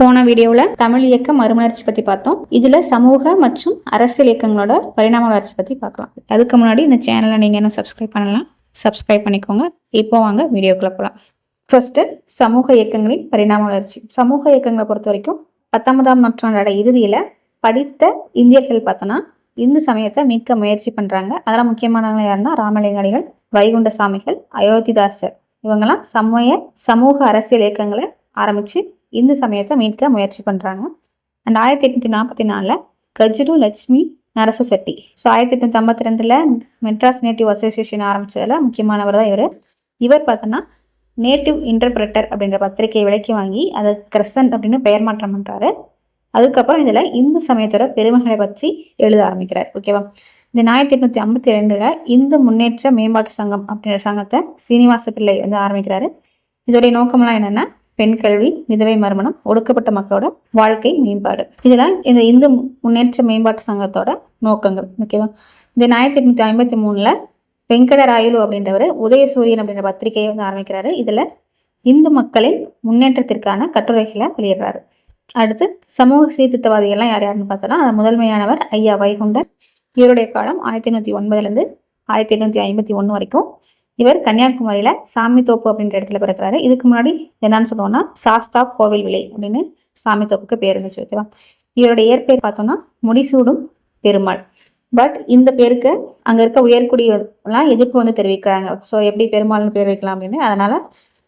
போன வீடியோவில் தமிழ் இயக்க மறுமலர்ச்சி பற்றி பார்த்தோம். இதில் சமூக மற்றும் அரசியல் இயக்கங்களோட பரிணாம வளர்ச்சி பற்றி பார்க்கலாம். அதுக்கு முன்னாடி இந்த சேனலை நீங்கள் இன்னும் சப்ஸ்கிரைப் பண்ணலாம் சப்ஸ்கிரைப் பண்ணிக்கோங்க. இப்போ வாங்க வீடியோக்குள்ள போகலாம் ஃபர்ஸ்ட் சமூக இயக்கங்களின் பரிணாம வளர்ச்சி. சமூக இயக்கங்களை பொறுத்த வரைக்கும் பத்தொன்பதாம் நூற்றாண்டோட இறுதியில் படித்த இந்தியர்கள் பார்த்தோன்னா இந்து சமயத்தை மீட்க முயற்சி பண்ணுறாங்க அதெல்லாம் முக்கியமானவங்க யாருன்னா ராமலிங்கடிகள் வைகுண்ட சாமிகள் அயோத்திதாசர். இவங்கெல்லாம் சமய சமூக அரசியல் இயக்கங்களை ஆரம்பித்து இந்து சமயத்தை மீட்க முயற்சி பண்ணுறாங்க அண்ட் ஆயிரத்தி எட்நூத்தி நாற்பத்தி நாலில் கஜ்ரு லட்சுமி நரச செட்டி ஸோ ஆயிரத்தி எட்நூத்தி ஐம்பத்தி ரெண்டில் மெட்ராஸ் நேட்டிவ் அசோசியேஷன் ஆரம்பித்ததில் முக்கியமானவர் தான் இவர். இவர் பார்த்தோன்னா நேட்டிவ் இன்டர்பிரட்டர் அப்படின்ற பத்திரிகையை விலக்கி வாங்கி அதை கிரசன்ட் அப்படின்னு பெயர் மாற்றம் பண்ணுறாரு அதுக்கப்புறம் இதில் இந்து சமயத்தோட பெருமைகளை பற்றி எழுத ஆரம்பிக்கிறார். ஓகேவா இந்த ஆயிரத்தி எட்நூத்தி ஐம்பத்தி ரெண்டுல இந்து முன்னேற்ற மேம்பாட்டு சங்கம் அப்படின்ற சங்கத்தை சீனிவாச பிள்ளை வந்து ஆரம்பிக்கிறாரு. இதோடைய நோக்கம்லாம் என்னன்னா பெண் கல்வி விதவை மறுமணம் ஒடுக்கப்பட்ட மக்களோட வாழ்க்கை மேம்பாடு. இதெல்லாம் இந்த இந்து முன்னேற்ற மேம்பாட்டு சங்கத்தோட நோக்கங்கள் ஓகேவா இந்த ஆயிரத்தி எட்நூத்தி ஐம்பத்தி மூணுல வெங்கடராயலு அப்படின்றவர் உதயசூரியன் அப்படின்ற பத்திரிகையை வந்து ஆரம்பிக்கிறாரு. இதுல இந்து மக்களின் முன்னேற்றத்திற்கான கட்டுரைகளை வெளியிடுறாரு. அடுத்து சமூக சீர்திருத்தவாதிகள்லாம் யார் யாருன்னு பார்த்தோம்னா அது முதன்மையானவர் ஐயா வைகுண்டர் இவருடைய காலம் ஆயிரத்தி எண்ணூற்றி ஒன்பதுலேருந்து ஆயிரத்தி எண்ணூற்றி ஐம்பத்தி ஒன்று வரைக்கும் இவர் கன்னியாகுமரியில சாமித்தோப்பு அப்படின்ற இடத்துல பிறக்கிறாரு. இதுக்கு முன்னாடி என்னன்னு சொல்லுவோம்னா சாஸ்தா கோவில் விலை அப்படின்னு சாமித்தோப்புக்கு பேர் இருந்துச்சு ஓகேவா இவரோட இயற்பெயர் பார்த்தோம்னா முடிசூடும் பெருமாள். பட் இந்த பேருக்கு அங்க இருக்க உயர்குடியெல்லாம் எதிர்ப்பு வந்து தெரிவிக்கிறாங்க. ஸோ எப்படி பெருமாள்னு பேர் வைக்கலாம் அப்படின்னு. அதனால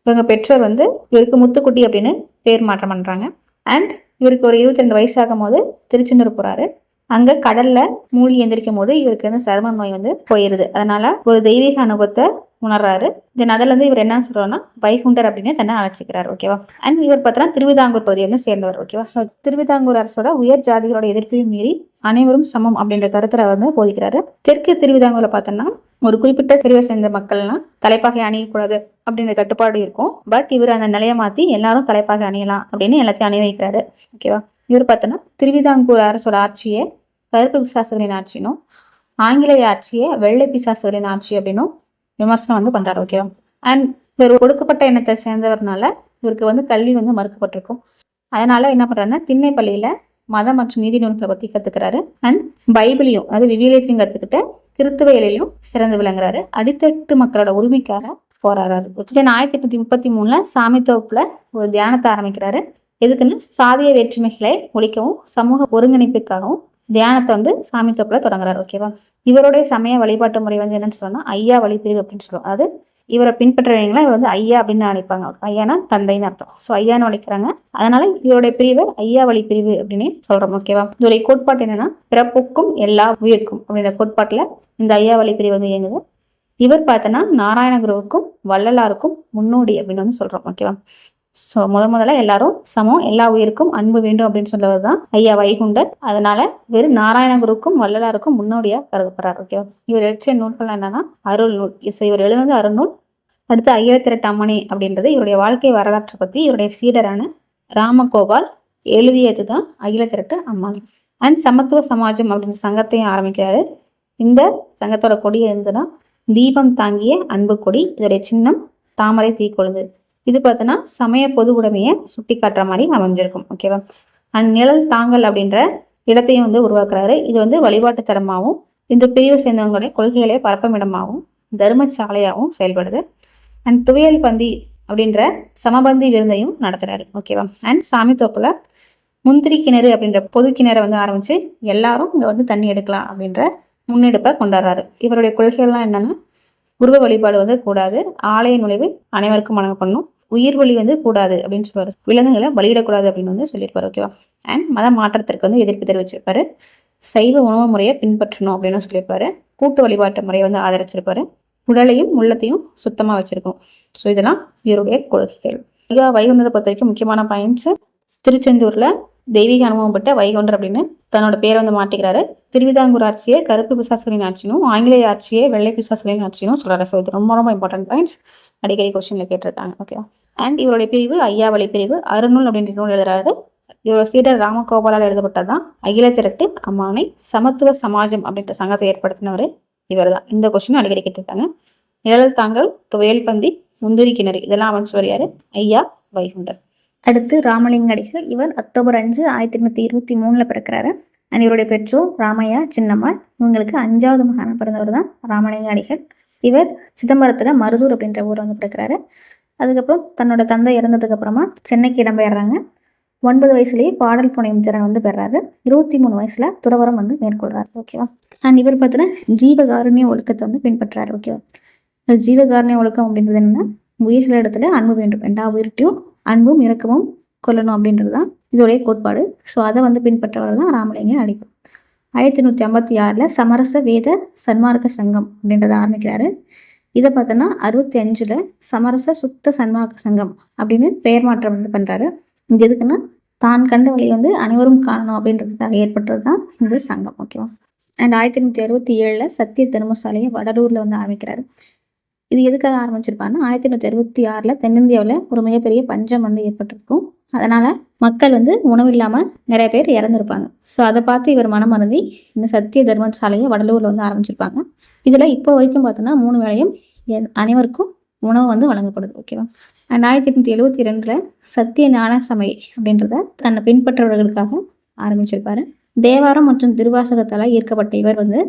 இவங்க பெற்றோர் வந்து இவருக்கு முத்துக்குட்டி அப்படின்னு பேர் மாற்றம் பண்றாங்க. அண்ட் இவருக்கு ஒரு இருபத்தி ரெண்டு வயசாகும் போது திருச்செந்தூர் போறாரு. அங்க கடல்ல மூழ்கி எந்திரிக்கும் போது இவருக்கு வந்து சரும நோய் வந்து போயிருது. அதனால ஒரு தெய்வீக அனுபவத்தை உணர்றாரு. தென் அதுல இருந்து இவர் என்ன சொல்றாருன்னா வைகுண்டர் அப்படின்னு தன்னை அழைச்சிக்கிறார். ஓகேவா அண்ட் இவர் பார்த்தோன்னா திருவிதாங்கூர் பகுதியை சேர்ந்தவர். ஓகேவா ஸோ திருவிதாங்கூர் அரசோட உயர் ஜாதிகளோட எதிர்ப்பையும் மீறி அனைவரும் சமம் அப்படின்ற கருத்துல வந்து போதிக்கிறாரு. தெற்கு திருவிதாங்கூர்ல பார்த்தோம்னா ஒரு குறிப்பிட்ட பிரிவை சேர்ந்த மக்கள்லாம் தலைப்பாகை அணியக்கூடாது அப்படின்ற கட்டுப்பாடு இருக்கும். பட் இவர் அந்த நிலையை மாத்தி எல்லாரும் தலைப்பாகை அணியலாம் அப்படின்னு எல்லாத்தையும் அணிய வைக்கிறாரு. ஓகேவா இவர் பார்த்தோன்னா திருவிதாங்கூர் அரசோட ஆட்சியை கருப்பு பிசாசுகளின் ஆட்சினும் ஆங்கிலேய ஆட்சியை வெள்ளை பிசாசுகளின் ஆட்சி அப்படின்னும் விமர்சனம் வந்து பண்றாரு ஓகேவா அண்ட் இவர் ஒடுக்கப்பட்ட இனத்தை சேர்ந்தவர்னால இவருக்கு வந்து கல்வி வந்து மறுக்கப்பட்டிருக்கும். அதனால என்ன பண்ணுறாருன்னா திண்ணை பள்ளியில மதம் மற்றும் நீதி நூல்களை பத்தி கத்துக்கிறாரு. அண்ட் பைபிளையும் அதாவது விவிலியத்தையும் கத்துக்கிட்டு கிறித்துவையிலையும் சிறந்து விளங்குறாரு. அடித்தட்டு மக்களோட உரிமைக்காக போராடுறாரு. ஓகே ஆயிரத்தி எட்நூத்தி முப்பத்தி மூணுல சாமித்தோப்புல ஒரு தியானத்தை ஆரம்பிக்கிறாரு. எதுக்குன்னு சாதிய வேற்றுமைகளை ஒழிக்கவும் சமூக ஒருங்கிணைப்புக்காகவும் தியானத்தை வந்து சாமி தொப்பில் தொடங்குறாரு ஓகேவா இவருடைய சமய வழிபாட்டு முறை வந்து என்னன்னு சொல்லணும்னா ஐயா வழிபிரிவு அப்படின்னு சொல்லுவோம். அதாவது இவரை பின்பற்றுறவங்களாம் இவர் வந்து ஐயா அப்படின்னு நினைப்பாங்க. ஐயானா தந்தைன்னு அர்த்தம். ஸோ ஐயான்னு அழைக்கிறாங்க. அதனால இவருடைய பிரிவை ஐயா வழி பிரிவு அப்படின்னு சொல்றோம் ஓகேவா இதோடைய கோட்பாடு என்னன்னா பிறப்புக்கும் எல்லா உயிருக்கும் அப்படின்ற கோட்பாட்டுல இந்த ஐயா வழி பிரிவு வந்து இயங்குது. இவர் பார்த்தோன்னா நாராயணகுருவுக்கும் வள்ளலாருக்கும் முன்னோடி அப்படின்னு வந்து சொல்றோம் ஓகேவா ஸோ முத முதல்ல எல்லாரும் சமம் எல்லா உயிருக்கும் அன்பு வேண்டும் அப்படின்னு சொல்லவர் தான் ஐயா வைகுண்டர் அதனால வெறும் நாராயணகுருக்கும் வள்ளலாருக்கும் முன்னோடியா கருதப்படுறார் ஓகேவா இவர் எழுச்சிய நூல்கள் என்னன்னா அருள் நூல். ஸோ இவர் எழுதுனது அருள்நூல் அடுத்து அகிலத்திரட்டு அம்மணி அப்படின்றது இவருடைய வாழ்க்கை வரலாற்றை பத்தி இவருடைய சீடரான ராமகோபால் எழுதியது தான் அகிலத்திரட்டு அம்மணி அண்ட் சமத்துவ சமாஜம் அப்படின்ற சங்கத்தையும் ஆரம்பிக்கிறாரு. இந்த சங்கத்தோட கொடி இருந்துன்னா தீபம் தாங்கிய அன்பு கொடி இதோடைய சின்னம் தாமரை தீக்கொழுந்து. இது பார்த்தோன்னா சமய பொது உடைமையை சுட்டி காட்டுற மாதிரி அமைஞ்சிருக்கும் ஓகேவா அண்ட் நிழல் தாங்கல் அப்படின்ற இடத்தையும் வந்து உருவாக்குறாரு. இது வந்து வழிபாட்டு தரமாகவும் இந்த பிரிவை சேர்ந்தவங்களுடைய கொள்கைகளை பரப்பமிடமாகவும் தர்மசாலையாகவும் செயல்படுது. அண்ட் துவையல் பந்தி அப்படின்ற சமபந்தி விருந்தையும் நடத்துறாரு ஓகேவா அண்ட் சாமி தோப்புல முந்திரி கிணறு அப்படின்ற பொது கிணறை வந்து ஆரம்பிச்சு எல்லாரும் இங்க வந்து தண்ணி எடுக்கலாம் அப்படின்ற முன்னெடுப்பை கொண்டாடுறாரு. இவருடைய கொள்கைகள்லாம் என்னன்னா உருவ வழிபாடு வந்து கூடாது ஆலய நுழைவு அனைவருக்கும் வழங்கப்படணும். உயிர் வழி வந்து கூடாது அப்படின்னு சொல்லுவாரு விலங்குகளை பலியிடக்கூடாது அப்படின்னு வந்து சொல்லியிருப்பாரு ஓகேவா அண்ட் மத மாற்றத்திற்கு வந்து எதிர்ப்பு தெரிவிச்சிருப்பாரு. சைவ உணவு முறையை பின்பற்றணும் அப்படின்னு சொல்லியிருப்பாரு. கூட்டு வழிபாட்டு முறையை வந்து ஆதரிச்சிருப்பாரு. உடலையும் உள்ளத்தையும் சுத்தமா வச்சிருக்கோம். ஸோ இதெல்லாம் இவருடைய கொள்கைகள் ஐயா வைகுண்டரை பொறுத்த வரைக்கும் முக்கியமான பாயிண்ட்ஸ் திருச்செந்தூர்ல தெய்வீக அனுபவம் பெற்ற வைகுண்டர் அப்படின்னு தன்னோட பேரை வந்து மாட்டிக்கிறாரு திருவிதாங்கூர் ஆட்சியை கருப்பு பிசாசுகளின் ஆட்சியும் ஆங்கிலேய ஆட்சியை வெள்ளை பிசாசுகளின் ஆட்சியும் சொல்றாரு. ஸோ இது ரொம்ப ரொம்ப இம்பார்ட்டன்ட் பாயிண்ட்ஸ் அடிக்கடி கொஸ்டின்ல கேட்டிருக்காங்க ஓகேவா அண்ட் இவருடைய பிரிவு ஐயா வழி பிரிவு அருநூல் அப்படின்ற நூல் எழுதுறாரு. இவரோட சீடர் ராமகோபாலால் எழுதப்பட்டதுதான். அகில திரட்டு அம்மானை சமத்துவ சமாஜம் அப்படின்ற சங்கத்தை ஏற்படுத்தினவர் இவர் தான் இந்த கொஸ்டினும் அடிக்கடி கேட்டிருக்காங்க. நிழல் தாங்கள் துவையல் பந்தி முந்திரி கிணறு இதெல்லாம் அவன் வரையாரு ஐயா வைகுண்டர் அடுத்து ராமலிங்க அடிகள் இவர் அக்டோபர் அஞ்சு ஆயிரத்தி எண்ணூற்றி இருபத்தி மூணில் பிறக்கிறாரு. அண்ட் இவருடைய பெற்றோர் ராமையா சின்னம்மாள். இவங்களுக்கு அஞ்சாவது மகான பிறந்தவர் தான் ராமலிங்க அடிகள். இவர் சிதம்பரத்தில் மருதூர் அப்படின்ற ஊர் வந்து பிறக்கிறாரு. அதுக்கப்புறம் தன்னோட தந்தை இறந்ததுக்கு அப்புறமா சென்னைக்கு இடம்பெயர்றாங்க. ஒன்பது வயசுலேயே பாடல் புனையும் திறன் வந்து பெறாரு. இருபத்தி மூணு வயசுல துறவரம் வந்து மேற்கொள்றாரு. ஓகேவா? அண்ட் இவர் பார்த்தீங்கன்னா ஜீவகாருண்ய ஒழுக்கத்தை வந்து பின்பற்றுறாரு ஓகேவா? இந்த ஜீவகாருண்ய ஒழுக்கம் அப்படின்றது என்னன்னா உயிர்களிடத்துல அன்பு வேண்டும். எல்லா உயிர்கிட்டையும் அன்பும் இரக்கமும் கொள்ளணும் அப்படின்றது தான் இதோடைய கோட்பாடு. ஸோ அதை வந்து பின்பற்றவர் தான் ராமலிங்க அடிகள் ஆயிரத்தி நூற்றி ஐம்பத்தி ஆறில் சமரச வேத சன்மார்க்க சங்கம் அப்படின்றத ஆரம்பிக்கிறாரு. இதை பார்த்தோன்னா அறுபத்தி அஞ்சில் சமரச சுத்த சன்மார்க்க சங்கம் அப்படின்னு பெயர் மாற்றம் வந்து பண்ணுறாரு இது எதுக்குன்னா தான் கண்ட வழி வந்து அனைவரும் காணணும் அப்படின்றதுக்காக ஏற்பட்டது தான் இந்த சங்கம் ஓகேவா அண்ட் ஆயிரத்தி எண்ணூற்றி அறுபத்தி ஏழில் சத்திய தர்மசாலையை வடலூரில் வந்து ஆரம்பிக்கிறாரு. இது எதுக்காக ஆரம்பிச்சிருப்பாருன்னா ஆயிரத்தி எண்ணூற்றி அறுபத்தி ஆறில் தென்னிந்தியாவில் ஒரு மிகப்பெரிய பஞ்சம் வந்து ஏற்பட்டிருக்கும். அதனால் மக்கள் வந்து உணவு இல்லாமல் நிறைய பேர் இறந்துருப்பாங்க. ஸோ அதை பார்த்து இவர் மனம் மருந்தி இந்த சத்திய தர்மசாலையை வடலூரில் வந்து ஆரம்பிச்சிருப்பாங்க. இதில் இப்போ வரைக்கும் பார்த்தோன்னா மூணு வேளையும் அனைவருக்கும் உணவு வந்து வழங்கப்படுது ஓகேவா அண்ட் ஆயிரத்தி எட்நூற்றி எழுபத்தி ரெண்டில் சத்திய ஞான சமை அப்படின்றத தன்னை பின்பற்றவர்களுக்காக ஆரம்பிச்சிருப்பாரு. தேவாரம் மற்றும் திருவாசகத்தால் ஈர்க்கப்பட்ட இவர் வந்து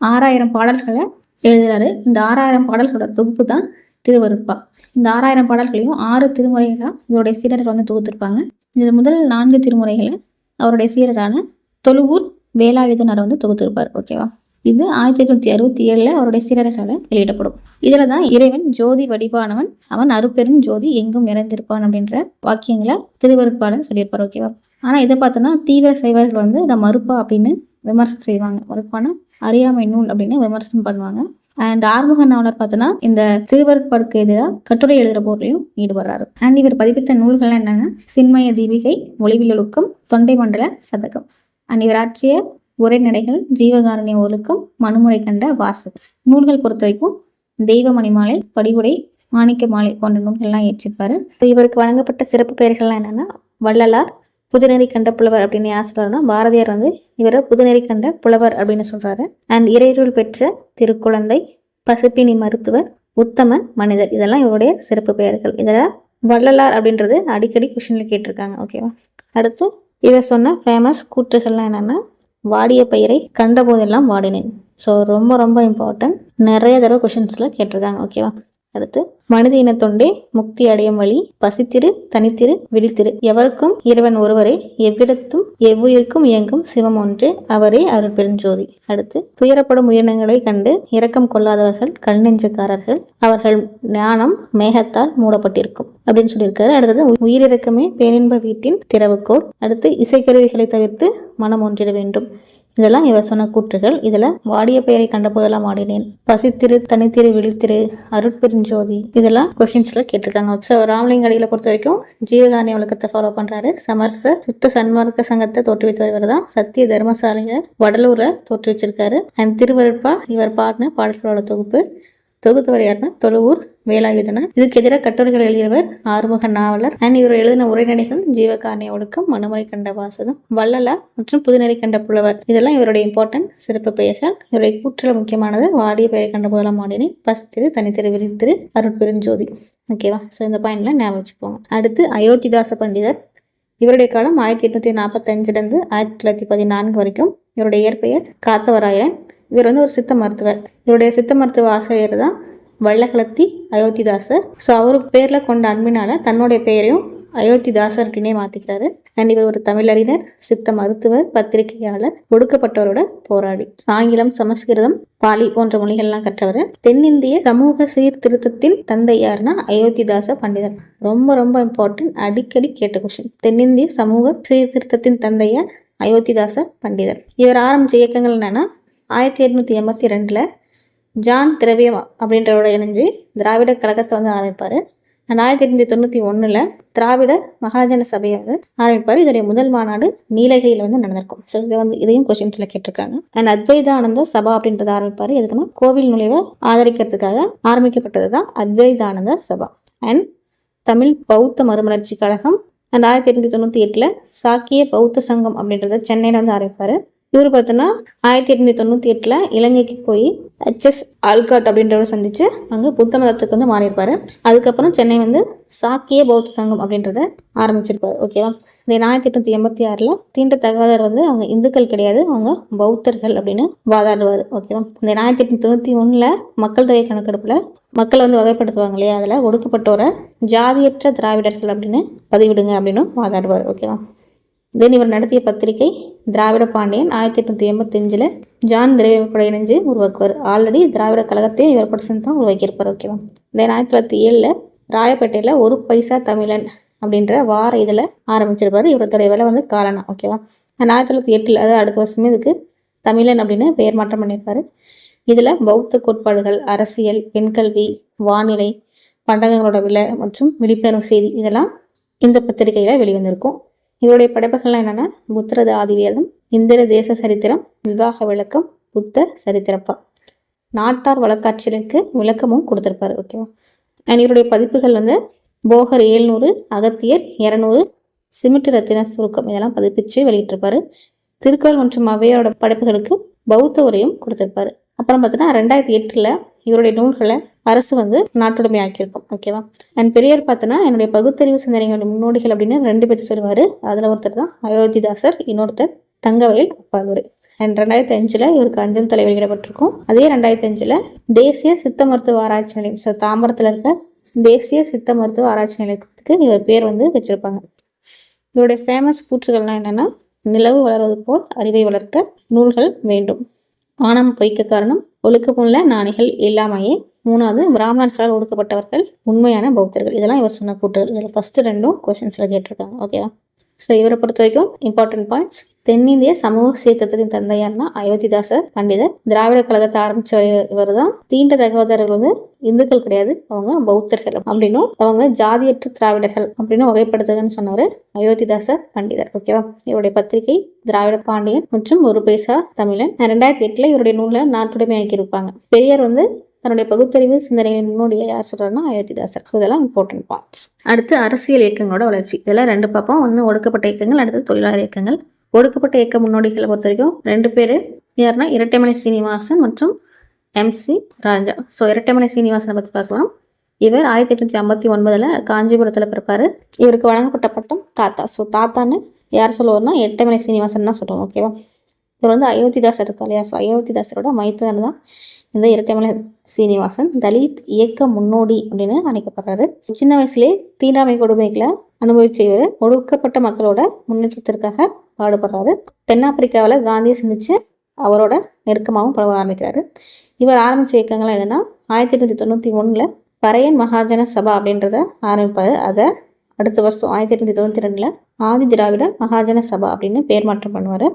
ஆறாயிரம் பாடல்களை எழுதுறாரு இந்த ஆறாயிரம் பாடல்களோட தொகுப்பு தான் திருவருட்பா. இந்த ஆறாயிரம் பாடல்களையும் ஆறு திருமுறைகளாக இவருடைய சீடர்கள் வந்து தொகுத்திருப்பாங்க. இந்த முதல் நான்கு திருமுறைகளை அவருடைய சீரரான தொழுவூர் வேலாயுதனார் வந்து தொகுத்திருப்பார். ஓகேவா? இது ஆயிரத்தி எட்நூத்தி அறுபத்தி ஏழில் அவருடைய சீரர்களால் வெளியிடப்படும். இதில் தான் இறைவன் ஜோதி வடிவானவன். அவன் அருப்பெரும் ஜோதி எங்கும் நிறைந்திருப்பான் அப்படின்ற வாக்கியங்களை திருவருட்பால சொல்லியிருப்பார். ஓகேவா? ஆனால் இதை பார்த்தோன்னா தீவிர சைவர்கள் வந்து இதை மறுப்பா அப்படின்னு விமர்சனம் செய்வாங்க. மறுப்பான அறியாமை நூல் அப்படின்னு விமர்சனம் பண்ணுவாங்க. அண்ட் ஆறுமுக நாவலர் பார்த்தோன்னா இந்த திருவருட்பாடுக்கு எதிராக கட்டுரை எழுதுகிற போர்லையும் ஈடுபடுறாரு. அண்ட் இவர் பதிப்பித்த நூல்கள் என்னன்னா சின்மய தீபிகை ஒளிவிலொழுக்கம் தொண்டை மண்டல சதகம். அண்ட் இவர் ஆற்றிய உரைநடைகள் ஜீவகாருண்ய ஒழுக்கம் மனுமுறை கண்ட வாசு. நூல்கள் பொறுத்த வரைக்கும் தெய்வமணி மாலை படிவுடை மாணிக்க மாலை போன்ற நூல்கள்லாம் ஏற்றிருப்பாரு. இவருக்கு வழங்கப்பட்ட சிறப்பு பெயர்கள்லாம் என்னன்னா வள்ளலார் புதுநெறி கண்ட புலவர் அப்படின்னு யார் சொல்றாருன்னா பாரதியார் வந்து இவரை புதுநெறி கண்ட புலவர் அப்படின்னு சொல்றாரு. அண்ட் இறையருள் பெற்ற திருக்குழந்தை பசுப்பினி மருத்துவர் உத்தம மனிதர். இதெல்லாம் இவருடைய சிறப்பு பெயர்கள். இதில் வள்ளலார் அப்படின்றது அடிக்கடி கொஷினில் கேட்டிருக்காங்க. ஓகேவா அடுத்து இவர் சொன்ன ஃபேமஸ் கூற்றுகள்லாம் என்னென்னா வாடிய பயிரை கண்ட போதெல்லாம் வாடினேன். ஸோ ரொம்ப ரொம்ப இம்பார்ட்டன்ட் நிறைய தடவை கொஷின்ஸில் கேட்டிருக்காங்க. ஓகேவா அடுத்து மனித இனத்தொண்டே முக்தி அடையும் வழி பசித்திரு தனித்திரு விழித்திரு. எவருக்கும் இறைவன் ஒருவரே எவ்விடத்தும் எவ்வுயிருக்கும் இயங்கும் சிவம் ஒன்று அவரே அருள் பெருஞ்சோதி அடுத்து துயரப்படும் உயிரினங்களை கண்டு இரக்கம் கொள்ளாதவர்கள் கல் நெஞ்சக்காரர்கள் அவர்கள் ஞானம் மேகத்தால் மூடப்பட்டிருக்கும். அப்படின்னு சொல்லியிருக்காரு. அடுத்தது உயிரிறக்கமே பேரின்ப வீட்டின் திறவுக்கோள் அடுத்து இசைக்கருவிகளை தவிர்த்து மனம் ஒன்றிட வேண்டும். இதெல்லாம் இவர் சொன்ன கூற்றுகள். இதில் வாடிய பெயரை கண்டபோதெல்லாம் ஆடினேன் பசித்திரு தனித்திரு விழித்திரு அருட்பெருஞ்சோதி. இதெல்லாம் கொஸ்டின்ஸில் கேட்டிருக்காங்க. ஸோ ராமலிங்க அடிகளை பொறுத்த வரைக்கும் ஜீவகாரணி ஒழுக்கத்தை ஃபாலோ பண்ணுறாரு சமரச சுத்த சன்மார்க்க சங்கத்தை தோற்றுவித்தவர் இவர் தான் சத்திய தர்மசாலையை வடலூரில் தோற்றுவிச்சிருக்காரு. அண்ட் திருவருட்பா இவர் பாடின பாடல்களோட தொகுப்பு தொகுத்தவர் யாருன்னா தொழுவூர் வேலாயுதனார். இதுக்கு எதிராக கட்டுரைகள் எழுதியவர் ஆறுமுக நாவலர். அண்ட் இவர் எழுதின உரைநடைகள் ஜீவகாரணிய ஒழுக்கம் மனுமுறை கண்ட வாசகம் வள்ளலார் மற்றும் புதுநெறி கண்ட புலவர். இதெல்லாம் இவருடைய இம்பார்ட்டன்ட் சிறப்பு பெயர்கள். இவருடைய கூற்றில் முக்கியமானது வாடிய பெயரை கண்ட போதெல்லாம் பஸ் பஸ்திரு தனித்திரு விரித்திரு அருட்பெருஞ்சோதி. ஓகேவா ஸோ இந்த பாயிண்ட்ல ஞாபகம் வச்சுக்கோங்க. அடுத்து அயோத்திதாச பண்டிதர். இவருடைய காலம் ஆயிரத்தி எட்நூத்தி நாற்பத்தஞ்சிலேருந்து ஆயிரத்தி தொள்ளாயிரத்தி பதினான்கு வரைக்கும் இவருடைய இயற்பெயர் காத்தவராயன். இவர் வந்து ஒரு சித்த மருத்துவர். இவருடைய சித்த மருத்துவ ஆசிரியர் தான் வள்ளகலத்தி அயோத்திதாசர். ஸோ அவர் பேரில் கொண்ட அன்பினால் தன்னுடைய பெயரையும் அயோத்திதாசர் அப்படின்னே மாற்றிக்கிறாரு அண்ட் இவர் ஒரு தமிழறிஞர் சித்த மருத்துவர் பத்திரிகையாளர் ஒடுக்கப்பட்டவரோட போராடி ஆங்கிலம் சமஸ்கிருதம் பாலி போன்ற மொழிகள்லாம் கற்றவர். தென்னிந்திய சமூக சீர்திருத்தத்தின் தந்தை யாருன்னா அயோத்திதாச பண்டிதர். ரொம்ப ரொம்ப இம்பார்ட்டன்ட் அடிக்கடி கேட்ட கொஸ்டின் தென்னிந்திய சமூக சீர்திருத்தத்தின் தந்தையார் அயோத்திதாச பண்டிதர். இவர் ஆரம்பிச்ச இயக்கங்கள் என்னன்னா ஆயிரத்தி எட்நூற்றி எண்பத்தி ரெண்டில் ஜான் திரவியம் அப்படின்றவரோட இணைஞ்சு திராவிட கழகத்தை வந்து ஆரம்பிப்பார். அண்ட் ஆயிரத்தி எட்நூற்றி தொண்ணூற்றி ஒன்றில் திராவிட மகாஜன சபையை வந்து ஆரம்பிப்பார். இதோடைய முதல் மாநாடு நீலகிரியில் வந்து நடந்திருக்கும். ஸோ இதை வந்து இதையும் கொஸ்டின்ஸில் கேட்டிருக்காங்க. அண்ட் அத்வைதானந்த சபா அப்படின்றத ஆரம்பிப்பார். எதுக்குன்னா கோவில் நுழைவை ஆதரிக்கிறதுக்காக ஆரம்பிக்கப்பட்டது தான் அத்வைதானந்த சபா. அண்ட் தமிழ் பௌத்த மறுமலர்ச்சி கழகம். அண்ட் ஆயிரத்தி எட்நூற்றி தொண்ணூற்றி எட்டில் சாக்கிய பௌத்த சங்கம் அப்படின்றத சென்னையில் வந்து ஆரம்பிப்பார். இவர் பார்த்தோன்னா ஆயிரத்தி எட்நூத்தி தொண்ணூற்றி எட்டில் இலங்கைக்கு போய் ஹெச்எஸ் ஆல்காட் அப்படின்றவரை சந்தித்து அங்கே புத்த மதத்துக்கு வந்து மாறியிருப்பார். அதுக்கப்புறம் சென்னை வந்து சாக்கிய பௌத்த சங்கம் அப்படின்றத ஆரம்பிச்சிருப்பார். ஓகேவா இந்த ஆயிரத்தி எட்நூற்றி எண்பத்தி ஆறில் தீண்ட தகவலர் வந்து அவங்க இந்துக்கள் கிடையாது அவங்க பௌத்தர்கள் அப்படின்னு வாதாடுவார். ஓகேவா இந்த ஆயிரத்தி எட்நூத்தி தொண்ணூற்றி ஒன்றில் மக்கள் தொகை கணக்கெடுப்பில் மக்களை வந்து வகைப்படுத்துவாங்க இல்லையா? அதில் ஒடுக்கப்பட்டோரை ஜாதியற்ற திராவிடர்கள் அப்படின்னு பதிவிடுங்க அப்படின்னு வாதாடுவார். ஓகேவா தென் இவர் நடத்திய பத்திரிகை திராவிட பாண்டியன் ஆயிரத்தி எட்நூத்தி எண்பத்தஞ்சில் ஜான் திரவியம் கூட இணைஞ்சு உருவாக்குவார். ஆல்ரெடி திராவிட கழகத்தையும் இவர் கூட சேர்ந்து தான் உருவாக்கியிருப்பார் ஓகேவா தென் ஆயிரத்தி தொள்ளாயிரத்தி ஏழில் ராயப்பேட்டையில் ஒரு பைசா தமிழன் அப்படின்ற வார இதில் ஆரம்பிச்சிருப்பாரு. இவரத்துடைய விலை வந்து காலனா ஓகேவா ஆயிரத்தி தொள்ளாயிரத்தி எட்டில் அதாவது அடுத்த வருஷமே இதுக்கு தமிழன் அப்படின்னு பெயர் மாற்றம் பண்ணியிருப்பாரு. இதில் பௌத்த கோட்பாடுகள் அரசியல் பெண்கல்வி வானிலை பண்டகங்களோட விலை மற்றும் விழிப்புணர்வு செய்தி இதெல்லாம் இந்த பத்திரிகையில் வெளிவந்திருக்கும். இவருடைய படைப்புகள்லாம் என்னென்னா புத்தரது ஆதிவேதம் இந்திர தேச சரித்திரம் விவாக விளக்கம் புத்த சரித்திரப்பா. நாட்டார் வழக்காட்சியலுக்கு விளக்கமும் கொடுத்துருப்பாரு ஓகேவா அண்ட் இவருடைய பதிப்புகள் வந்து போகர் ஏழ்நூறு அகத்தியர் இரநூறு சிமிட்டு ரத்தின சுருக்கம் இதெல்லாம் பதிப்பிச்சு வெளியிட்டிருப்பாரு. திருக்குறள் மற்றும் அவையோட படைப்புகளுக்கு பௌத்த உரையும் கொடுத்திருப்பாரு. அப்புறம் பார்த்தீங்கன்னா ரெண்டாயிரத்தி எட்டில் இவருடைய நூல்களை அரசு வந்து நாட்டுடைமை ஆக்கியிருக்கும் ஓகேவா அண்ட் பெரியார் பார்த்தோன்னா என்னுடைய பகுத்தறிவு சிந்தனைகளுடைய முன்னோடிகள் அப்படின்னு ரெண்டு பேர்த்து சொல்லுவார். அதில் ஒருத்தர் தான் அயோத்திதாசர் இன்னொருத்தர் தங்கவயல் அப்பாதூர் அண்ட் ரெண்டாயிரத்தி அஞ்சில் இவருக்கு அஞ்சல் தலை வெளியிடப்பட்டிருக்கும் அதே ரெண்டாயிரத்தி அஞ்சில் தேசிய சித்த மருத்துவ ஆராய்ச்சி நிலையம் ஸோ தாம்பரத்தில் இருக்க தேசிய சித்த மருத்துவ ஆராய்ச்சி நிலையத்துக்கு இவர் பேர் வந்து வச்சுருப்பாங்க. இவருடைய ஃபேமஸ் கூற்றுகள்லாம் என்னென்னா நிலவு வளர்வது போல் அறிவை வளர்க்க நூல்கள் வேண்டும். ஆணம் பொய்க்க காரணம் ஒழுக்கமுள்ள நாணிகள் இல்லாமையே மூணாவது பிராமணர்களால் ஒடுக்கப்பட்டவர்கள் உண்மையான பௌத்தர்கள். இதெல்லாம் இவர் சொன்ன கூட்டுகள் இதில் ஃபர்ஸ்ட் ரெண்டும் கொஷின்ஸில் கேட்டிருக்காங்க. ஓகேவா ஸோ இவரை பொறுத்த வரைக்கும் இம்பார்ட்டன்ட் பாயிண்ட்ஸ் தென்னிந்திய சமூக சீர்திருத்தத்தின் தந்தையார்னா அயோத்திதாசர் பண்டிதர். திராவிட கழகத்தை ஆரம்பிச்ச இவர் தான் தீண்ட தகவதர்கள் வந்து இந்துக்கள் கிடையாது. அவங்க பௌத்தர்கள் அப்படின்னும் அவங்க ஜாதியற்ற திராவிடர்கள் அப்படின்னு வகைப்படுத்துதுன்னு சொன்னவர் அயோத்திதாசர் பண்டிதர். ஓகேவா இவருடைய பத்திரிகை திராவிட பாண்டியன் மற்றும் ஒரு பைசா தமிழன். ரெண்டாயிரத்தி எட்டுல இவருடைய நூலை நாட்டுடைமை ஆக்கியிருப்பாங்க பெரியார் வந்து தன்னுடைய பகுத்தறிவு சிந்தனைகளின் முன்னோடியை யார் சொல்கிறாருன்னா அயோத்திதாசர். ஸோ இதெல்லாம் இம்பார்ட்டன்ட் பார்ட்ஸ் அடுத்து அரசியல் இயக்கங்களோட வளர்ச்சி. இதெல்லாம் ரெண்டு பார்ப்போம். ஒன்று ஒடுக்கப்பட்ட இயக்கங்கள் அடுத்து தொழிலாளர் இயக்கங்கள். ஒடுக்கப்பட்ட இயக்க முன்னோடிகளை பொறுத்த வரைக்கும் ரெண்டு பேர் யாருன்னா இரட்டைமலை சீனிவாசன் மற்றும் எம்சி ராஜா. ஸோ இரட்டைமலை சீனிவாசனை பற்றி பார்க்கலாம். இவர் ஆயிரத்தி எட்நூற்றி ஐம்பத்தி ஒன்பதில் காஞ்சிபுரத்தில் பிறப்பார். இவருக்கு வழங்கப்பட்ட பட்டம் தாத்தா. ஸோ தாத்தான்னு யார் சொல்லுவார்னா எட்டமலை சீனிவாசன் தான் சொல்லுவோம் ஓகேவா இவர் வந்து அயோத்திதாசர் இருக்கா இல்லையா? ஸோ அயோத்திதாசரோட மைத்துனர் தான். இந்த இரட்டைமலை சீனிவாசன் தலித் இயக்க முன்னோடி அப்படின்னு அழைக்கப்படுறாரு. சின்ன வயசுலேயே தீண்டாமை கொடுமைகளை அனுபவிச்சவர் ஒடுக்கப்பட்ட மக்களோட முன்னேற்றத்திற்காக பாடுபடுறாரு. தென்னாப்பிரிக்காவில் காந்தியை சந்திச்சு அவரோட நெருக்கமாகவும் பழக ஆரம்பிக்கிறாரு. இவர் ஆரம்பித்த இயக்கங்கள்லாம் எதுனா ஆயிரத்தி எட்நூற்றி தொண்ணூற்றி ஒன்றில் பறையன் மகாஜன சபா அப்படின்றத ஆரம்பிப்பார். அதை அடுத்த வருஷம் ஆயிரத்தி எட்நூற்றி தொண்ணூற்றி ரெண்டில் ஆதி திராவிட மகாஜன சபா அப்படின்னு பேர் மாற்றம் பண்ணுவார்.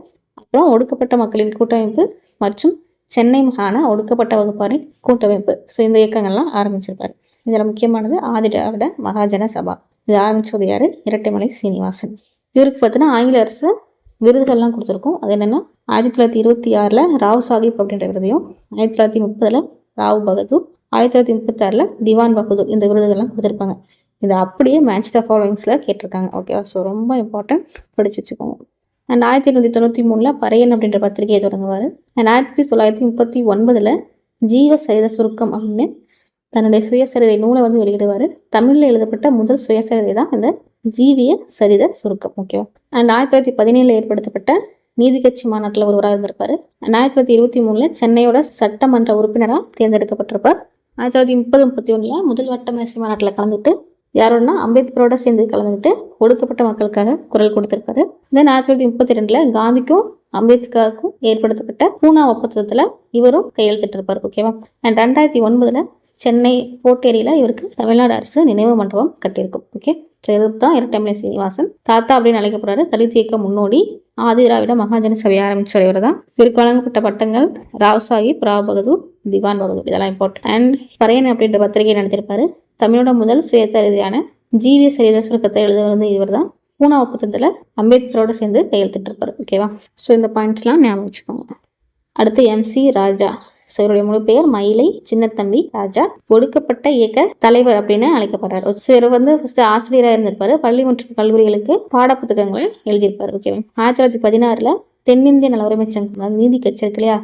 அப்புறம் ஒடுக்கப்பட்ட மக்களின் கூட்டமைப்பு மற்றும் சென்னை மாகாண ஒடுக்கப்பட்ட வகுப்பாரின் கூட்டமைப்பு. ஸோ இந்த இயக்கங்கள்லாம் ஆரம்பிச்சிருப்பார். இதில் முக்கியமானது ஆதிராவிட மகாஜன சபா. இது ஆரம்பித்தது யார்? இரட்டைமலை சீனிவாசன். இவருக்கு பார்த்தீங்கன்னா ஆங்கில அரசு விருதுகள்லாம் கொடுத்துருக்கோம். அது என்னென்னா ஆயிரத்தி தொள்ளாயிரத்தி இருபத்தி ஆறில் ராவ் சாஹிப் அப்படின்ற விருதையும் ஆயிரத்தி தொள்ளாயிரத்தி முப்பதில் ராவ் பகதூர் ஆயிரத்தி தொள்ளாயிரத்தி முப்பத்தாறில் திவான் பகதூர் இந்த விருதுகள்லாம் கொடுத்துருப்பாங்க. இதை அப்படியே மேட்ச் த ஃபாலோயிங்ஸில் கேட்டிருக்காங்க ஓகேவா ஸோ ரொம்ப இம்பார்ட்டன்ட் படிச்சு வச்சுக்கோங்க. அண்ட் ஆயிரத்தி எண்ணூற்றி தொண்ணூற்றி மூணில் பறையன் அப்படின்ற பத்திரிகையை தொடங்குவார். அண்ட் ஆயிரத்தி தொள்ளாயிரத்தி முப்பத்தி ஒன்பதில் ஜீவ சரித சுருக்கம் அப்படின்னு தன்னுடைய சுயசரிதை நூலை வந்து வெளியிடுவார். தமிழில் எழுதப்பட்ட முதல் சுயசரிதை தான் இந்த ஜீவிய சரித சுருக்கம் ஓகேவா அண்ட் ஆயிரத்தி தொள்ளாயிரத்தி பதினேழில் ஏற்படுத்தப்பட்ட நீதி கட்சி மாநாட்டில் ஒருவராக இருந்திருப்பார். அண்ட் ஆயிரத்தி தொள்ளாயிரத்தி இருபத்தி மூணில் சென்னையோட சட்டமன்ற உறுப்பினராக தேர்ந்தெடுக்கப்பட்டிருப்பார். ஆயிரத்தி தொள்ளாயிரத்தி முப்பது முப்பத்தி ஒன்றில் முதல் வட்ட மாநாட்டில் கலந்துட்டு யாரோன்னா அம்பேத்கரோட சேர்ந்து கலந்துக்கிட்டு ஒடுக்கப்பட்ட மக்களுக்காக குரல் கொடுத்திருப்பாரு. தென் ஆயிரத்தி தொள்ளாயிரத்தி முப்பத்தி ரெண்டுல காந்திக்கும் அம்பேத்கருக்கும் ஏற்படுத்தப்பட்ட பூனா ஒப்பந்தத்தில் இவரும் கையெழுத்திட்டிருப்பார் ஓகேவா அண்ட் ரெண்டாயிரத்தி ஒன்பதுல சென்னை போட்டேரியில இவருக்கு தமிழ்நாடு அரசு நினைவு மண்டபம் கட்டியிருக்கும் ஓகே ஸோ இது தான் சீனிவாசன். தாத்தா அப்படின்னு அழைக்கப்படுறாரு. தலித் இயக்க முன்னோடி ஆதி மகாஜன சபை ஆரம்பிச்சவர் இவர் தான் இவருக்கு வழங்கப்பட்ட பட்டங்கள் ராவ் சாஹிப் ராவ் பகதூர் திவான் பகதூர். இதெல்லாம் இம்பார்ட்டன்ட் அண்ட் பரையன் அப்படின்ற பத்திரிகை நடத்திருப்பாரு தமிழோட முதல் சுயசரிதையான ஜீவிய சரித சுருக்கத்தை எழுதுவது வந்து இவர் தான் பூனா ஒப்பந்தத்தில் அம்பேத்கரோட சேர்ந்து கையெழுத்திட்டிருப்பார். ஓகேவா ஸோ இந்த பாயிண்ட்ஸ்லாம் ஞாபகம் வச்சுக்கோங்க. அடுத்து எம்சி ராஜா. ஸோ இவருடைய முழு பெயர் மயிலை சின்னத்தம்பி ராஜா. ஒடுக்கப்பட்ட இயக்க தலைவர் அப்படின்னு அழைக்கப்படுறாரு. ஸோ இவர் வந்து ஃபர்ஸ்ட் ஆசிரியராக இருந்திருப்பாரு. பள்ளி மற்றும் கல்லூரிகளுக்கு பாடப்புத்தகங்களை எழுதியிருப்பார். ஓகேவா ஆயிரத்தி தொள்ளாயிரத்தி பதினாறில் தென்னிந்திய நல உரிமை சங்கம் நீதி கட்சி இருக்கு இல்லையா?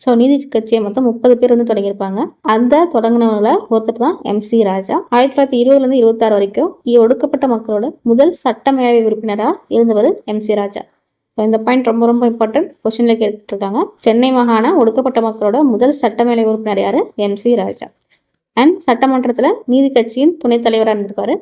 ஸோ நீதி கட்சியை மொத்தம் முப்பது பேர் வந்து தொடங்கியிருப்பாங்க. அந்த தொடங்கினவங்கள ஒருத்தர் தான் எம் சி ராஜா. ஆயிரத்தி தொள்ளாயிரத்தி இருபதுலேருந்து இருபத்தாறு வரைக்கும் ஒடுக்கப்பட்ட மக்களோட முதல் சட்டமேலவை உறுப்பினராக இருந்தவர் எம் சி ராஜா. ஸோ இந்த பாயிண்ட் ரொம்ப ரொம்ப இம்பார்ட்டன்ட் கொஸ்டின்ல கேட்டுருக்காங்க சென்னை மாகாண ஒடுக்கப்பட்ட மக்களோட முதல் சட்டமேலவை உறுப்பினர் யாரு? M C Raja. அண்ட் சட்டமன்றத்தில் நீதி கட்சியின் துணைத் தலைவராக இருந்திருப்பாரு.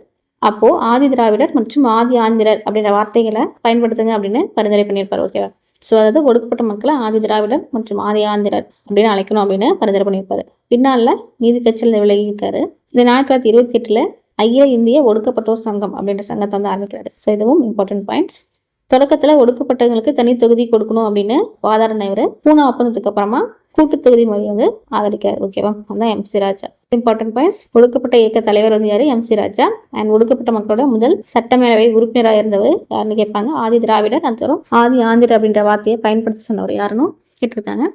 அப்போ ஆதி திராவிடர் மற்றும் ஆதி ஆந்திரர் அப்படின்ற வார்த்தைகளை பயன்படுத்துங்க அப்படின்னு பரிந்துரை பண்ணியிருப்பாரு ஓகேவா ஸோ அதாவது ஒடுக்கப்பட்ட மக்களை ஆதி திராவிடர் மற்றும் ஆதி ஆந்திரர் அப்படின்னு அழைக்கணும் அப்படின்னு பரிந்துரை பண்ணியிருப்பாரு. பின்னால நீதி கட்சியில் விலகியிருக்காரு. இந்த ஆயிரத்தி தொள்ளாயிரத்தி இருபத்தி எட்டில் அகில இந்திய ஒடுக்கப்பட்டோர் சங்கம் அப்படின்ற சங்கத்தை வந்து ஆரம்பிக்கிறாரு. ஸோ இதுவும் இம்பார்ட்டன்ட் பாயிண்ட்ஸ் தொடக்கத்தில் ஒடுக்கப்பட்டவங்களுக்கு தனி தொகுதி கொடுக்கணும் அப்படின்னு வாதாடின பூனா ஒப்பந்தத்துக்கு அப்புறமா கூட்டு தொகுதி முறை வந்து ஆதரிக்கார். ஓகேவா? அதான் M C Raja. Important points ஒடுக்கப்பட்ட இயக்க தலைவர் வந்து யாரு? M C Raja. அண்ட் ஒடுக்கப்பட்ட மக்களோட முதல் சட்டமேலவை உறுப்பினராக இருந்தவர் யாருன்னு கேட்பாங்க? ஆதி திராவிடர் அதுக்கப்புறம் ஆதி ஆந்திரர் அப்படின்ற வார்த்தையை பயன்படுத்தி சொன்னவர் யாருன்னு கேட்டிருக்காங்க.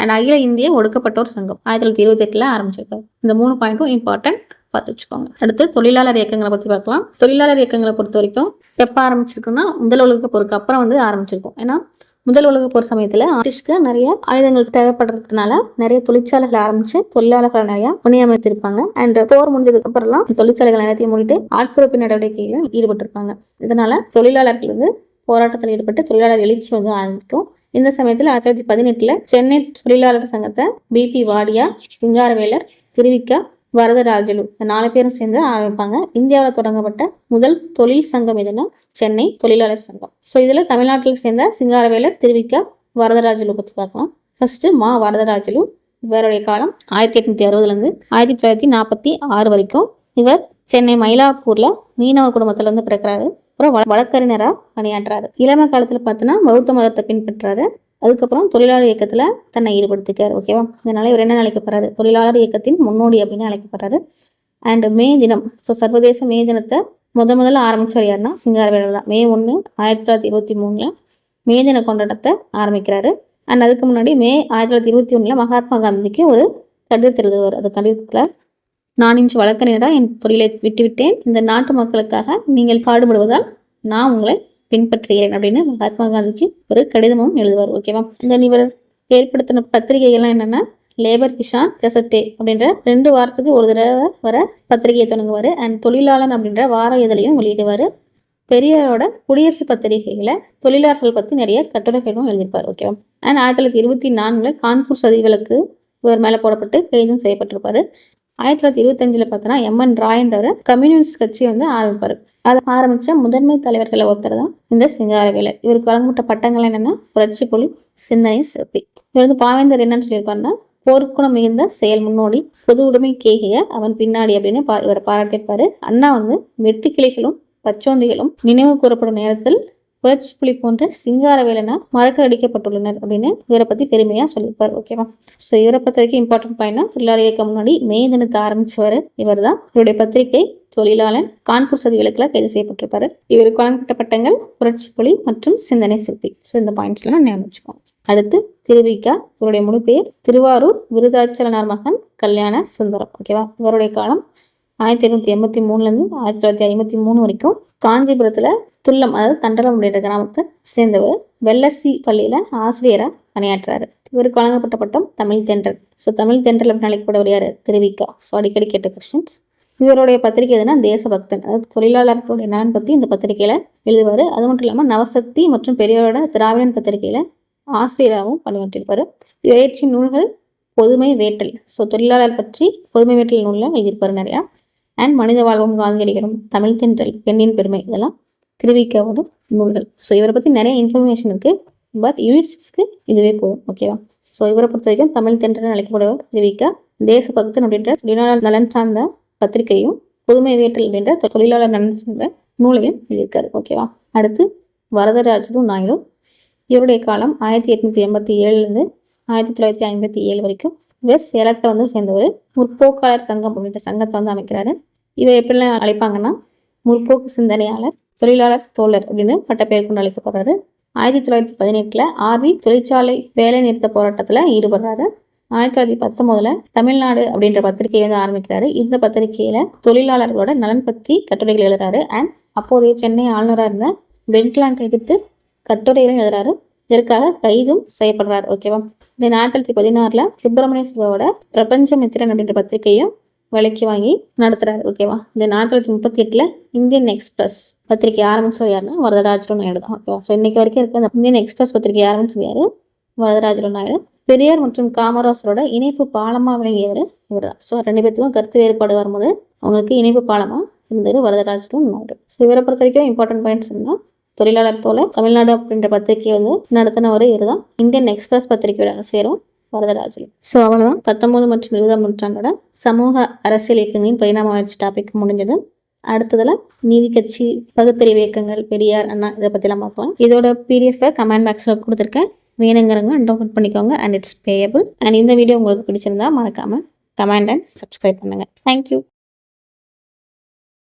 அண்ட் அகில இந்திய ஒடுக்கப்பட்டோர் சங்கம் ஆயிரத்தி தொள்ளாயிரத்தி இருபத்தி எட்டுல ஆரம்பிச்சிருக்காரு. இந்த மூணு பாயிண்ட்டும் இம்பார்ட்டன்ட் பார்த்து வச்சுக்கோங்க. அடுத்து தொழிலாளர் இயக்கங்களை பற்றி பார்க்கலாம். தொழிலாளர் இயக்கங்களை பொறுத்த வரைக்கும் எப்போ ஆரம்பிச்சிருக்குன்னா முதல் உலக போருக்கு அப்புறம் வந்து ஆரம்பிச்சிருக்கும். ஏன்னா முதல் உலக போர் சமயத்தில் ஆர்டிஸ்ட்க்கு நிறைய ஆயுதங்கள் தேவைப்படுறதுனால நிறைய தொழிற்சாலைகள் ஆரம்பிச்சு தொழிலாளர்களை நிறைய பணியமைத்திருப்பாங்க அண்ட் போர் முடிஞ்சதுக்கு அப்புறம்லாம் தொழிற்சாலைகள் எல்லாத்தையும் மூடிட்டு ஆட்குறைப்பு நடவடிக்கையிலும் ஈடுபட்டிருப்பாங்க. இதனால தொழிலாளர்கள் வந்து போராட்டத்தில் ஈடுபட்டு தொழிலாளர் எழுச்சி வந்து ஆரம்பிக்கும். இந்த சமயத்தில் ஆயிரத்தி தொள்ளாயிரத்தி பதினெட்டுல சென்னை தொழிலாளர் சங்கத்தை பிபி வாடியா சிங்காரவேலர் திருவிக்கா வரதராஜலு இந்த நாலு பேரும் சேர்ந்து ஆரம்பிப்பாங்க. இந்தியாவில் தொடங்கப்பட்ட முதல் தொழில் சங்கம் எதுன்னா சென்னை தொழிலாளர் சங்கம். ஸோ இதில் தமிழ்நாட்டில் சேர்ந்த சிங்காரவேலர் திருவிக்கா வரதராஜலு பற்றி பார்க்கலாம். ஃபர்ஸ்ட் மா வரதராஜலு இவருடைய காலம் ஆயிரத்தி எட்நூத்தி அறுபதுலேருந்து ஆயிரத்தி தொள்ளாயிரத்தி நாற்பத்தி ஆறு வரைக்கும் இவர் சென்னை மயிலாப்பூர்ல மீனவ குடும்பத்துல இருந்து பிறக்கிறாரு. அப்புறம் வழக்கறிஞராக வழக்கறிஞரா பணியாற்றுறாரு. இளமை காலத்தில் பார்த்தோன்னா பௌத்த மதத்தை பின்பற்றாரு. அதுக்கப்புறம் தொழிலாளர் இயக்கத்துல தன்னை ஈடுபடுத்திக்காரு ஓகேவா இதனால இவர் என்ன அழைக்கப்படுறாரு தொழிலாளர் இயக்கத்தின் முன்னோடி அப்படின்னு அழைக்கப்படுறாரு அண்ட் மே தினம் ஸோ சர்வதேச மே தினத்தை முத முதல்ல ஆரம்பிச்சவர் யாருன்னா சிங்காரவேலர் தான். மே ஒன்று ஆயிரத்தி தொள்ளாயிரத்தி இருபத்தி மூணுல மே தின கொண்டாட்டத்தை ஆரம்பிக்கிறாரு. அண்ட் அதுக்கு முன்னாடி மே ஆயிரத்தி தொள்ளாயிரத்தி இருபத்தி ஒண்ணுல மகாத்மா காந்திக்கு ஒரு கடிதத்தை எழுதுவார். அது கடிதத்தில் நான் இன்று வழக்கறிஞராக என் தொழிலை விட்டுவிட்டேன். இந்த நாட்டு மக்களுக்காக நீங்கள் பாடுபடுவதால் நான் உங்களை பின்பற்றுகிறேன் அப்படின்னு மகாத்மா காந்திக்கு ஒரு கடிதமும் எழுதுவார் ஓகேவா இந்த இவர் ஏற்படுத்தின பத்திரிகைகள்லாம் என்னென்னா லேபர் கிஷான் கெசட்டே அப்படின்ற ரெண்டு வாரத்துக்கு ஒரு தடவை வர பத்திரிகையை தொடங்குவார். அண்ட் தொழிலாளன் அப்படின்ற வார இதழையும் வெளியிடுவார். பெரியாரோட குடியரசு பத்திரிகைகளை தொழிலாளர்கள் பற்றி நிறைய கட்டுரைகளும் எழுதியிருப்பார் ஓகேவா அண்ட் ஆயிரத்தி தொள்ளாயிரத்தி இருபத்தி நான்கில் கான்பூர் சதிவுகளுக்கு இவர் மேலே போடப்பட்டு கைதும் செய்யப்பட்டிருப்பார். ஆயிரத்தி தொள்ளாயிரத்தி இருபத்தஞ்சில் பார்த்தோன்னா எம்என் ராயன்ற கம்யூனிஸ்ட் கட்சி வந்து ஆரம்பிப்பார். அதை ஆரம்பித்த முதன்மை தலைவர்களை ஒருத்தர் தான் இந்த சிங்காரவேலர். இவருக்கு வழங்கப்பட்ட பட்டங்கள் என்னென்னா புரட்சி புலி சிந்தனை சிற்பி. இவர் வந்து பாவேந்தர் என்னன்னு சொல்லியிருப்பாருன்னா போர்க்குணம் மிகுந்த செயல் முன்னோடி பொது உடைமை கேகிய அவன் பின்னாடி அப்படின்னு பா இவரை பாராட்டியிருப்பாரு. அண்ணா வந்து வெட்டுக்கிளிகளும் பச்சோந்திகளும் நினைவு கூறப்படும் நேரத்தில் புரட்சி புலி போன்ற சிங்கார வேலைனால் மறக்க அடிக்கப்பட்டுள்ளனர் அப்படின்னு இவரை பத்தி பெருமையா சொல்லியிருப்பார் ஓகேவா ஸோ இவரை பொறுத்த வரைக்கும் இம்பார்ட்டன்ட் பாயிண்ட்னா தொழிலாளர் இயக்கம் முன்னாடி மே தினத்தை ஆரம்பிச்சவர் இவர் தான் இவருடைய பத்திரிகை தொழிலாளன் கான்பூர் சதி கைது செய்யப்பட்டிருப்பாரு. இவருக்கு வழங்கப்பட்ட பட்டங்கள் புரட்சி புலி மற்றும் சிந்தனை சிற்பி. ஸோ இந்த பாயிண்ட்ஸ்லாம் ஞாபகம் வச்சுக்கோங்க அடுத்து திருவிக்கா இவருடைய முழு பெயர் திருவாரூர் விருதாச்சலனார் மகன் கல்யாண சுந்தரம் ஓகேவா இவருடைய காலம் ஆயிரத்தி எழுநூத்தி எண்பத்தி மூணுலேருந்து ஆயிரத்தி தொள்ளாயிரத்தி ஐம்பத்தி மூணு வரைக்கும். காஞ்சிபுரத்தில் துல்லம் அதாவது தண்டலம் அப்படின்ற கிராமத்தை சேர்ந்தவர். வெள்ளசி பள்ளியில் ஆசிரியராக பணியாற்றுறாரு இவருக்கு வழங்கப்பட்ட பட்டம் தமிழ் தென்றல். ஸோ தமிழ் தென்றல் அப்படின்னு அழைக்கப்படவர் யார்? திருவிக்கா. ஸோ அடிக்கடி கேட்ட கொஸ்டின்ஸ் இவருடைய பத்திரிகை எதுனா தேசபக்தன். அதாவது தொழிலாளர்களுடைய நலன் பற்றி இந்த பத்திரிகையில் எழுதுவார். அது மட்டும் இல்லாமல் நவசக்தி மற்றும் பெரியோரோட திராவிடன் பத்திரிகையில் ஆசிரியராகவும் பணியாற்றியிருப்பார். இவரேற்றி நூல்கள் பொதுமை வேட்டல். ஸோ தொழிலாளர் பற்றி பொதுமை வேட்டல் நூலில் எழுதியிருப்பார் நிறையா. அண்ட் மனித வாழ்வும் காந்தியடிகளும் தமிழ் தென்றல் பெண்ணின் பெருமை இதெல்லாம் திருவிக்காவோட நூல்கள் ஸோ இவரை பற்றி நிறைய இன்ஃபர்மேஷன் இருக்குது பட் யூனிட்ஸ்க்கு இதுவே போதும் ஓகேவா ஸோ இவரை பொறுத்த வரைக்கும் தமிழ் தென்றல் அழைக்கப்படுவர் திருவிக்கா தேசபக்தன் அப்படின்ற தொழிலாளர் நலன் சார்ந்த பத்திரிகையும் புதுமை வேட்டல் அப்படின்ற தொழிலாளர் நலன் சார்ந்த நூலையும் எழுதியிருக்காரு. ஓகேவா அடுத்து வரதராஜரும் நாயுடு. இவருடைய காலம் ஆயிரத்தி எட்நூத்தி எண்பத்தி ஏழுலேருந்து ஆயிரத்தி தொள்ளாயிரத்தி ஐம்பத்தி ஏழு வரைக்கும் வெஸ் சேலத்தை வந்து சேர்ந்தவர் முற்போக்காளர் சங்கம் அப்படின்ற சங்கத்தை வந்து அமைக்கிறாரு. இவர் எப்படிலாம் அழைப்பாங்கன்னா முற்போக்கு சிந்தனையாளர் தொழிலாளர் தோழர் அப்படின்னு பட்டப்பெயர் கொண்டு அழைக்கப்படுறாரு. ஆயிரத்தி தொள்ளாயிரத்தி பதினெட்டில் ஆர்வி தொழிற்சாலை வேலை நிறுத்த போராட்டத்தில் ஈடுபடுறாரு. ஆயிரத்தி தொள்ளாயிரத்தி பத்தொம்போதுல தமிழ்நாடு அப்படின்ற பத்திரிகையை வந்து ஆரம்பிக்கிறாரு. இந்த பத்திரிகையில தொழிலாளர்களோட நலன் பற்றி கட்டுரைகள் எழுதுறாரு. அண்ட் அப்போதைய சென்னை ஆளுநராக இருந்த வெண்கிலாங்கை எதிர்த்து கட்டுரைகளும் எழுதுறாரு. இதற்காக கைதும் செய்யப்படுறாரு. ஓகேவா இந்த ஆயிரத்தி தொள்ளாயிரத்தி பதினாறுல சுப்பிரமணிய சிவாவோட பிரபஞ்சமித்திரன் அப்படின்ற பத்திரிகையும் விலைக்கு வாங்கி நடத்துறாரு. ஓகேவா இந்த ஆயிரத்தி தொள்ளாயிரத்தி முப்பத்தி எட்டுல இந்தியன் எக்ஸ்பிரஸ் பத்திரிகை ஆரம்பிச்சது யாருன்னா வரதராஜன் நாயுடு தான். ஓகேவா? ஸோ இன்னைக்கு வரைக்கும் இருக்க அந்த இந்தியன் எக்ஸ்பிரஸ் பத்திரிகை ஆரம்பிச்சது யாரு? வரதராஜன் நாயுடு. பெரியார் மற்றும் காமராசரோட இணைப்பு பாலமாக விளங்கியவர் இவர் தான். ஸோ ரெண்டு பேத்துக்கும் கருத்து வேறுபாடு வரும்போது அவங்களுக்கு இணைப்பு பாலமாக இருந்தது வரதராஜனும் நாயுடு. ஸோ இவரை பொறுத்த வரைக்கும் இம்பார்ட்டன்ட் பாயிண்ட்ஸ் என்ன தொழிலாளர் தோழர் தமிழ்நாடு அப்படின்ற பத்திரிகையை வந்து நடத்தினவர் இவர் தான். இந்தியன் எக்ஸ்பிரஸ் பத்திரிகையோட ஆசிரியரும் வரதராஜன். ஸோ அவ்வளோதான் பத்தொன்பது மற்றும் இருபதாம் நூற்றாண்டோட சமூக அரசியல் இயக்கங்களின் பரிணாம வளர்ச்சி டாபிக் முடிஞ்சது. அடுத்ததுல நீதி கட்சி பகுத்தறிவு இயக்கங்கள் பெரியார் அண்ணா இதை பற்றிலாம் பார்க்கலாம் இதோட பிடிஎஃப் கமெண்ட் பாக்ஸில் கொடுத்துருக்கேன். வேணுங்கிறவங்க டவுன்லோட் பண்ணிக்கோங்க அண்ட் இட்ஸ் பேயபிள் அண்ட் இந்த வீடியோ உங்களுக்கு பிடிச்சிருந்தா மறக்காமல் கமெண்ட் அண்ட் சப்ஸ்கிரைப் பண்ணுங்கள் தேங்க்யூ